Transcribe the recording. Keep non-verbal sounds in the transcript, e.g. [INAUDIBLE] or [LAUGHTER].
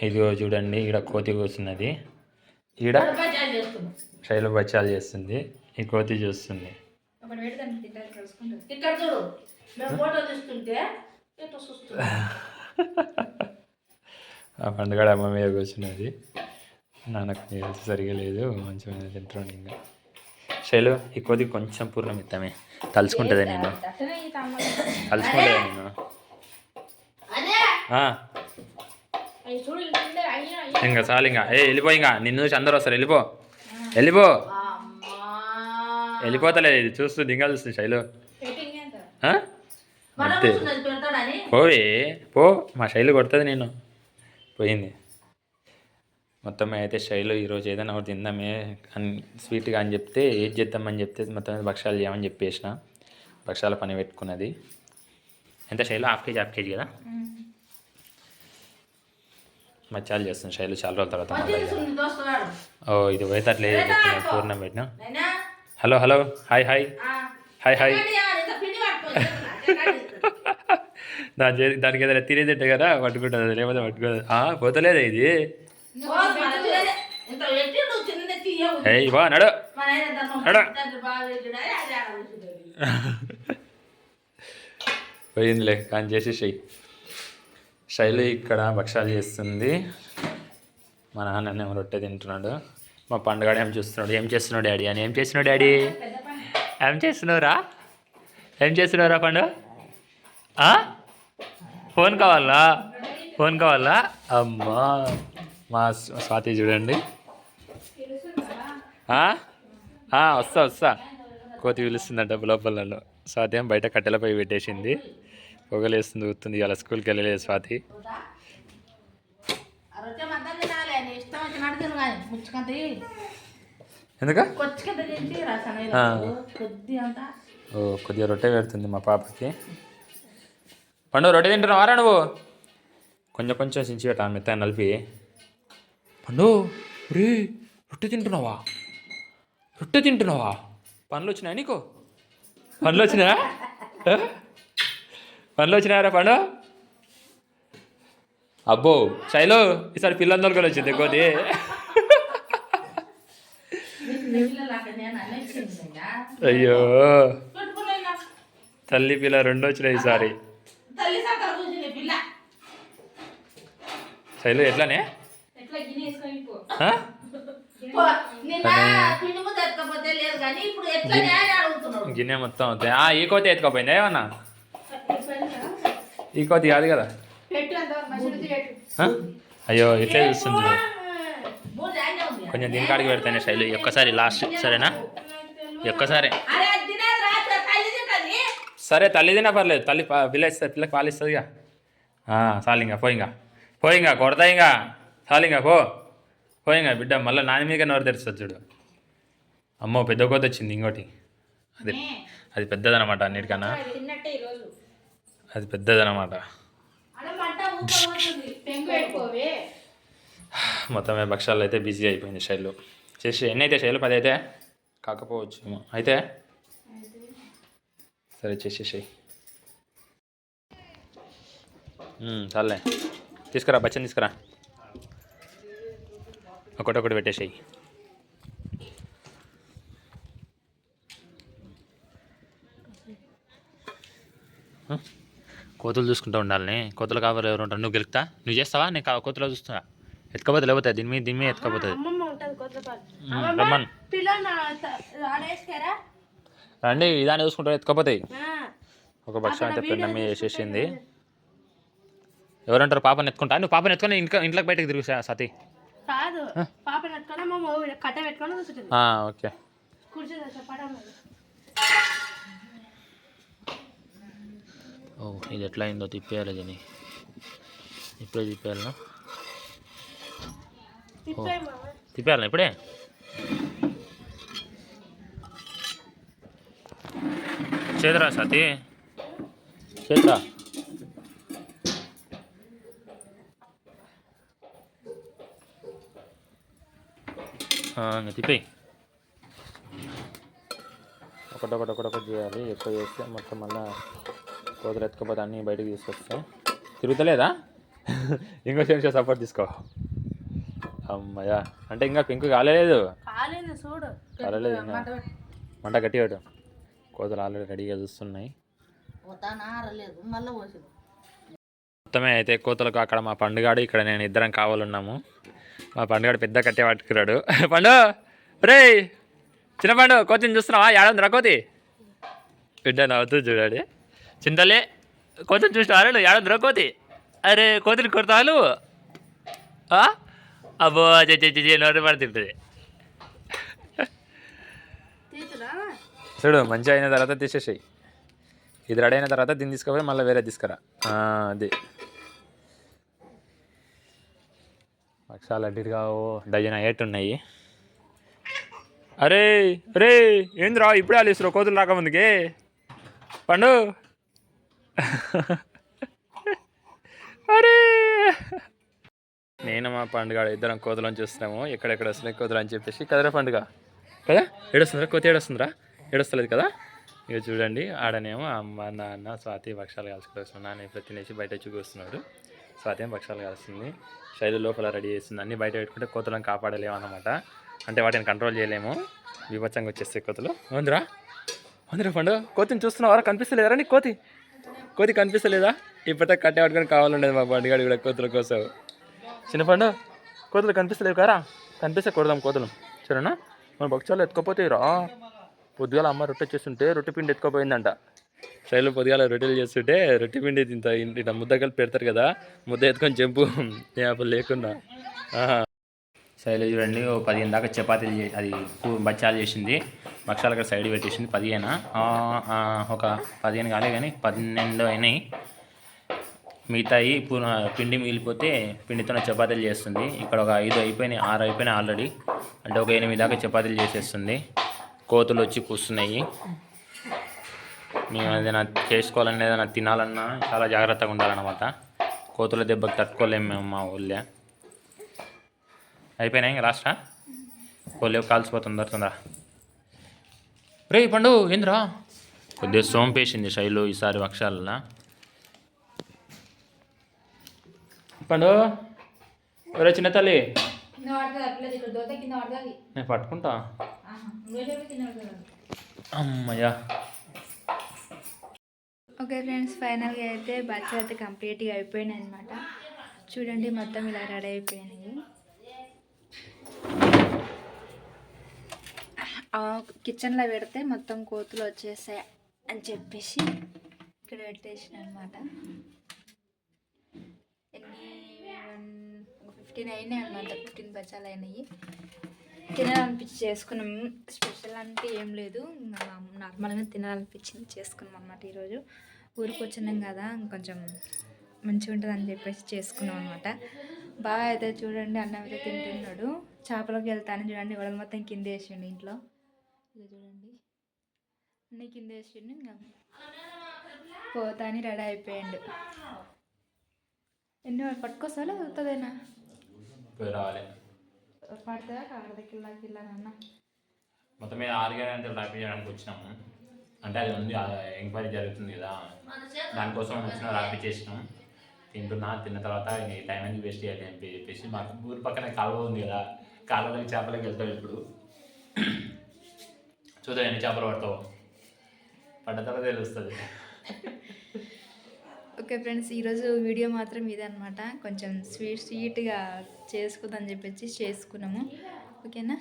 ఇదిగో చూడండి ఈడ కోతి కూర్చున్నది. ఈడ శైలు బచ్చాలు చేస్తుంది. ఈ కోతి చూస్తుంది. ఇక్కడ ఆ పండుగ అమ్మ మీద కూర్చున్నది. నాన్నకు సరిగా లేదు మంచిగా తింటున్నాను ఇంకా. శైలు ఈ కోతి కొంచెం పూర్ణం ఇస్తామే తలుచుకుంటుంది నేను తలుచుకుంటుంది నేను అదే ఆ, అవి చూడు తింటే అయ్యా అయ్యా ఇంకా చాలు ఇంకా ఏ వెళ్ళిపో ఇంకా నిన్ను చూసి అందరూ వస్తారు. వెళ్ళిపో. వెళ్ళిపో. అమ్మా. వెళ్ళిపోతలేదు ఇది చూస్తూ దింగా చూస్తుంది శైలు. అంతే. పోవే. పో. మా శైలు కొడుతుంది నేను పోయింది. మొత్తం అయితే శైలు ఈరోజు ఏదైనా ఒకటి తిందామే అని స్వీట్గా అని చెప్తే ఏది చేద్దామని చెప్తే మొత్తం భక్షాలు చేయమని చెప్పేసిన. భక్షాల పని పెట్టుకున్నది. ఎంత Shailu? Half KG half KG కదా? మచ్చాలు చేస్తుంది శైలు చాలా రోజుల తర్వాత ఓ ఇది పోయేటట్లేదు పూర్ణం పెట్టినా. Hello hello hi hi. Hi hi? దాని చే- [LAUGHS] దానికి ఏదైనా తినేదింటే కదా పట్టుకుంటుంది లేకపోతే పట్టుకోదు. పోతలేదా ఇది. బా నడు. [LAUGHS] పోయిందిలే కానీ చేసేసేయి. శైలి ఇక్కడ భక్షాలు చేస్తుంది. మా నాన్న ఏమో రొట్టె తింటున్నాడు. మా పండుగ ఏం చూస్తున్నాడు? ఏం చేస్తున్నాడు డాడీ అని? ఏం చేస్తున్నాడు డాడీ? ఏం చేస్తున్నావురా? ఏం చేస్తున్నావురా పండు? ఫోన్ కావాలా? ఫోన్ కావాలా? అమ్మా మా స్వాతి చూడండి. వస్తా వస్తా. కోతి పిలుస్తుందంట లోపలలో స్వాతి ఏం బయట కట్టెలపై పెట్టేసింది. పొగలేస్తుంది ఊతుంది ఇలా స్కూల్కి వెళ్ళలేదు స్వాతి. ఎందుక? ఓ కొద్దిగా రొట్టె పెడుతుంది మా పాపకి. పండు రొట్టె తింటున్నావారా నువ్వు? కొంచెం కొంచెం సించి పెట్టా మెత్త నలిపి. పండు రే రొట్టె తింటున్నావా? రొట్టె తింటున్నావా? పనులు వచ్చినాయా నీకు? పనులు వచ్చినాయా? పనులు వచ్చినాయారా పండు? అబ్బో శైలు ఈసారి పిల్లలందరూ కూడా వచ్చింది కోతి అయ్యో. తల్లి పిల్ల రెండు వచ్చినాయి ఈసారి. శైలు ఎట్లానే? గిన్నె మొత్తం అవుతాయి. ఆ ఈ ఎత్తుకోపోయిందా ఏమన్నా? ఈ కోతి కాదు. కదా? అయ్యో ఇట్లే చూస్తుంది కొంచెం దీని కాడికి పెడతానే శైలు. ఒక్కసారి లాస్ట్ సరేనా? ఒక్కసారి. సరే తల్లి తినా పర్లేదు. తల్లి పిల్ల ఇస్తుంది పిల్లకి పాలు ఇస్తుంది ఇక చాలు ఇంకా పోయింగా. పోయింగా కొడతా ఇంకా. చాలు ఇంకా పో. పోయింగా బిడ్డ మళ్ళీ నాని మీద నోరు తెరుస్తుంది చూడు. అమ్మో పెద్ద కోతి వచ్చింది ఇంకోటి. అది అది పెద్దదనమాట అన్నిటికన్నా. అది తిన్నట్టే ఈరోజు అది పెద్దదనమాట అక్కడ మంట ఊపడుతుంది పెంకు పెట్టుకోవే. మొత్తం మీద భక్షాలు అయితే బిజీ అయిపోయింది శైలు. చేసి ఎన్ని అయితే శైలు పది అయితే? కాకపోవచ్చు. అయితే సరే చేసేసాయి చాలే తీసుకురా బచ్చని తీసుకురా. ఒకటొకటి పెట్టేసాయి. కోతులు చూసుకుంటూ ఉండాలని. కోతులు కావాలి ఎవరు ఉంటారు? నువ్వు గెలుపుతా? నువ్వు చేస్తావా? నేను కోతులు చూస్తున్నా. ఎత్తుకపోతే లేకపోతే దీని మీద దీని మీద ఎత్తుకపోతుంది రమ్మన్. రండి ఇదాన్ని చూసుకుంటారు ఎత్తుకపోతాయి ఒక పక్షం అయితే మీద వేసేసింది. ఎవరంటారు పాపని ఎత్తుకుంటా? నువ్వు పాపని ఎత్తుకొని ఇంట్లో ఇంట్లోకి బయటకు తిరుగు సతీ. కాదు మా కట్ట పెట్టుకొని ఆ, ఓకే. చెప్పడం ఓ ఇది ఎట్లా అయిందో తిప్పేయాలి దీన్ని ఇప్పుడే తిప్పేయాలనా తిప్పేయాలనా ఇప్పుడే చేదరా సతీ చేద్రా ఇంకా తిప్పేయి ఒకటొకటి ఒకటొకటి చేయాలి ఎక్కువ చేస్తే మొత్తం మళ్ళా కోతులు ఎత్తుకపోతే అన్నీ బయటకు తీసుకొస్తాయి తిరుగుతలేదా? [LAUGHS] ఇంకో నిమిషం సపోర్ట్ తీసుకో. అమ్మయ్యా. అంటే ఇంకా పెంకు కాలేదు. కాలేదు మంట పెట్టు. మంట గట్టి పెట్టు కోతలు ఆల్రెడీ రెడీగా చూస్తున్నాయి. మొత్తమే అయితే కోతలకు అక్కడ మా పండుగాడు ఇక్కడ నేను ఇద్దరం కావాలన్నాము. మా పండుగాడు పెద్ద కట్టే పట్టుకున్నాడు [LAUGHS] పండు! రే చిన్న పండు కోతిని చూస్తున్నావా? ఏడుందిరా కోతి? బిడ్డ నవ్వుతూ చూడాలి. చింతలే కోతిని నువ్వు ఏడుందిరా కోతి? అరే కోతిని కొడతావు ఆ? అబ్బో చే నోటి పడుతుంటుంది తీసురా చూడు మంచిగా అయిన తర్వాత తీసేసేయి. ఇది రెడీ అయిన తర్వాత దీన్ని తీసుకుపోయి మళ్ళీ వేరే తీసుకురా. అది. పక్షాలు ఇటుగా ఓ డజన్ అయ్యేట్టు ఉన్నాయి. అరే అరే ఏందిరా ఇప్పుడే ఆలిస్తారు కోతులు రాకముందుకే? పండు. అరే! నేను మా పండుగ ఇద్దరం కోతలను చూస్తున్నాము. ఎక్కడెక్కడ వస్తున్నాయి కోతలు అని చెప్పేసి కదరా పండుగ? కదా? ఏడొస్తుందిరా? కోతి ఏడొస్తుందిరా? ఏడొస్తలేదు కదా? ఇక చూడండి ఆడనేమో అమ్మ నాన్న స్వాతి భక్షాలు కాల్చుకుంటూ వస్తున్నాడు. నాన్న ఇప్పుడు తినేసి బయట చూపిస్తున్నాడు స్వాతి ఏమో భక్షాలు శైలి లోపల రెడీ చేస్తుంది. అన్ని బయట పెట్టుకుంటే కోతులను కాపాడలేము అన్నమాట. అంటే వాటిని కంట్రోల్ చేయలేము. విభత్సంగా వచ్చేస్తాయి కోతులు. అవుందిరా అవుందిరా పండు కోతిని చూస్తున్నావారా కనిపిస్తలేదా నీ కోతి? కోతి కనిపిస్తలేదా? ఇప్పటికే కట్టే పట్టుకొని కావాలండేది మా బండిగాడు కూడా కోతుల కోసం. చిన్న పండు కోతులు కనిపిస్తలేవు కారా? కనిపిస్తే కొడదాం కోతులు. సరేనా? మన భక్షాలు ఎత్తుకోపోతే రా. పొద్దుగాల అమ్మ రొట్టె చేస్తుంటే రొట్టె పిండి ఎత్తుకోపోయిందంట. శైలు పొద్దుగాల రొట్టెలు చేస్తుంటే రొట్టె పిండి ఇంత ఇంత ముద్ద కలిపి పెడతారు కదా ముద్ద ఎత్తుకొని చెంపు. నేను అప్పుడు లేకుండా ఆహా. శైలు చూడండి ఓ పదిహేను దాకా చపాతీలు అది బచ్చాలు చేసింది. భక్షాలు అక్కడ సైడ్ పెట్టేసింది పదిహేను? ఒక పదిహేను కాలే కానీ పన్నెండు అయినాయి. మిగతాయి పిండి మిగిలిపోతే పిండితోనే చపాతీలు చేస్తుంది. ఇక్కడ ఒక ఐదు అయిపోయినాయి ఆరు అయిపోయినాయి ఆల్రెడీ. అంటే ఒక ఎనిమిది దాకా చపాతీలు చేసేస్తుంది. కోతులు వచ్చి కూస్తున్నాయి. మేము ఏదైనా చేసుకోవాలన్నా ఏదైనా తినాలన్నా చాలా జాగ్రత్తగా ఉండాలన్నమాట. కోతుల దెబ్బకి తట్టుకోలేము మేము మా ఊళ్ళో. అయిపోయినాయి ఇంకా లాస్టా? కోళ్ళు కాల్చిపోతుంది దొరుకుతుందా రే పండు ఏంద్రా? కొద్దిగా సోంపేసింది శైలు ఈసారి వక్షాలన్నా పండు ఒరే చిన్న తల్లి. నేను పట్టుకుంటా. అమ్మయ్యా. ఓకే ఫ్రెండ్స్ ఫైనల్గా అయితే బచ్చలు అయితే కంప్లీట్గా అయిపోయినాయి అనమాట చూడండి మొత్తం ఇలా రెడీ అయిపోయినాయి. కిచెన్లో పెడితే మొత్తం కోతులు వచ్చేసాయి అని చెప్పేసి ఇక్కడ పెట్టేసిన అనమాట ఎన్ని ఫిఫ్టీన్ అయినాయి అనమాట ఫిఫ్టీన్ బచ్చాలు అయినాయి. తినాలనిపించి చేసుకున్నాం. స్పెషల్ అంటే ఏం లేదు. నార్మల్గా తినాలనిపించింది చేసుకున్నాం అనమాట ఈరోజు. ఊరికి వచ్చినాం కదా కొంచెం మంచిగా ఉంటుంది అని చెప్పేసి చేసుకున్నాం అనమాట బాగా అయితే చూడండి అన్నం అయితే తింటున్నాడు. చేపలకు వెళ్తాను చూడండి ఇవాళ మొత్తం కింద వేసిండు ఇంట్లో. ఇది చూడండి. అన్నీ కింద వేసిండు ఇంకా పోతాని రెడీ అయిపోయాడు. ఎన్ని పట్టుకొస్తాలో అవుతుందేనా పడతారా కాకడ కిల్లా కిల్లా అన్న మొత్తం మీద ఆరు గంటలు ర్యాపీ చేయడానికి వచ్చినాము. అంటే అది ఉంది ఎంక్వైరీ జరుగుతుంది కదా. దానికోసం వచ్చిన ర్యాపీ చేసినాం తింటున్నా తిన్న తర్వాత ఈ టైం అనేది వేస్ట్ చేయాలి అని చెప్పేసి మాకు ఊరి పక్కన కాలువ ఉంది కదా. కాలువలోకి చేపలకి వెళ్తాడు ఇప్పుడు. చూద్దాం ఎన్ని చేపలు పడతావు. పడ్డ తర్వాత తెలుస్తుంది. ఓకే ఫ్రెండ్స్ ఈరోజు వీడియో మాత్రం ఇదే అనమాట కొంచెం స్వీట్ స్వీట్గా చేసుకుందని చెప్పేసి చేసుకున్నాము. ఓకేనా?